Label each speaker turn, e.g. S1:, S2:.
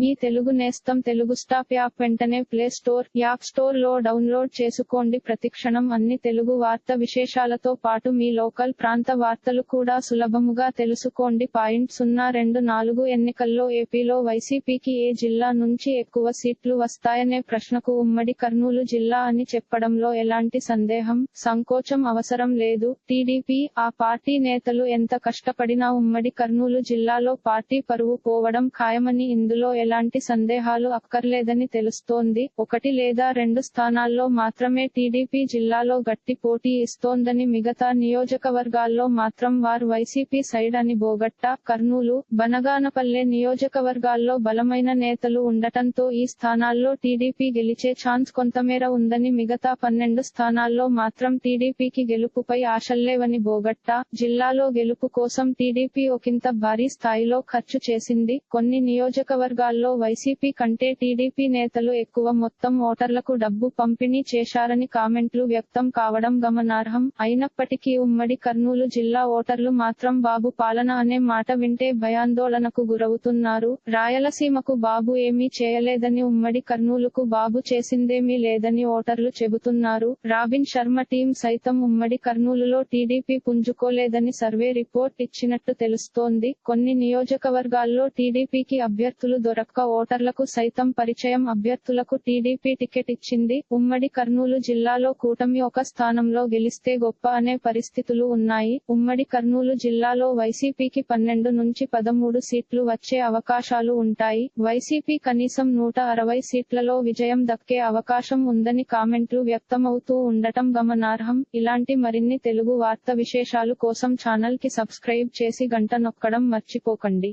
S1: మీ తెలుగు నేస్తం Telugu stop app వెంటనే play store app స్టోర్లో డౌన్లోడ్ చేసుకోండి. ప్రతిక్షణం అన్ని తెలుగు వార్త విశేషాలతో పాటు మీ లోకల్ ప్రాంత వార్తలు కూడా సులభముగా తెలుసుకోండి. పాయింట్ సున్నా రెండు నాలుగు ఎన్నికల్లో ఏపీలో వైసీపీకి ఏ జిల్లా నుంచి ఎక్కువ సీట్లు వస్తాయనే ప్రశ్నకు ఉమ్మడి కర్నూలు జిల్లా అని చెప్పడంలో ఎలాంటి సందేహం సంకోచం అవసరం లేదు. టీడీపీ ఆ పార్టీ నేతలు ఎంత కష్టపడినా ఉమ్మడి కర్నూలు జిల్లాలో పార్టీ పరువు పోవడం ఖాయమని ఇందులో ఎలాంటి సందేహాలు అక్కర్లేదని తెలుస్తోంది. ఒకటి లేదా రెండు స్థానాల్లో మాత్రమే టీడీపీ జిల్లాలో గట్టి పోటీ ఇస్తోందని మిగతా నియోజకవర్గాల్లో మాత్రం వారు వైసీపీ సైడ్ అని బోగట్ట కర్నూలు బనగానపల్లె నియోజకవర్గాల్లో బలమైన నేతలు ఉండటంతో ఈ స్థానాల్లో టీడీపీ గెలిచే ఛాన్స్ కొంతమేర ఉందని మిగతా పన్నెండు స్థానాల్లో మాత్రం టీడీపీకి గెలుపుపై ఆశల్లేవని బోగట్ట. జిల్లాలో గెలుపు కోసం టీడీపీ ఒకంత భారీ స్థాయిలో ఖర్చు చేసింది. కొన్ని నియోజకవర్గాల్లో వైసీపీ కంటే టీడీపీ నేతలు ఎక్కువ మొత్తం ఓటర్లకు డబ్బు పంపిణీ చేశారని కామెంట్లు వ్యక్తం కావడం గమనార్హం. అయినప్పటికీ ఉమ్మడి కర్నూలు జిల్లా ఓటర్లు మాత్రం బాబు పాలన అనే మాట వింటే భయాందోళనకు గురవుతున్నారు. రాయలసీమకు బాబు ఏమీ చేయలేదని ఉమ్మడి కర్నూలుకు బాబు చేసిందేమీ లేదని ఓటర్లు చెబుతున్నారు. రాబిన్ శర్మ టీం సైతం ఉమ్మడి కర్నూలులో టీడీపీ పుంజుకోలేదని సర్వే రిపోర్ట్ ఇచ్చినట్టు తెలుస్తోంది. కొన్ని నియోజకవర్గాల్లో టీడీపీకి అభ్యర్థులు దొరక్క ఓటర్లకు సైతం పరిచయం అభ్యర్థులకు టీడీపీ టికెట్ ఇచ్చింది. ఉమ్మడి కర్నూలు జిల్లాలో కూటమి ఒక స్థానంలో గెలిస్తే గొప్ప అనే పరిస్థితులు ఉన్నాయి. ఉమ్మడి కర్నూలు జిల్లాలో వైసీపీకి పన్నెండు నుంచి పదమూడు సీట్లు వచ్చే అవకాశాలు ఉంటాయి. వైసీపీ కనీసం నూట అరవై సీట్లలో విజయం దక్కే అవకాశం ఉందని కామెంట్లు వ్యక్తమవుతూ ఉండటం గమనార్హం. ఇలాంటి మరిన్ని తెలుగు వార్త విశేషాలు కోసం ఛానల్కి సబ్స్క్రైబ్ చేసి గంట నొక్కడం మర్చిపోకండి.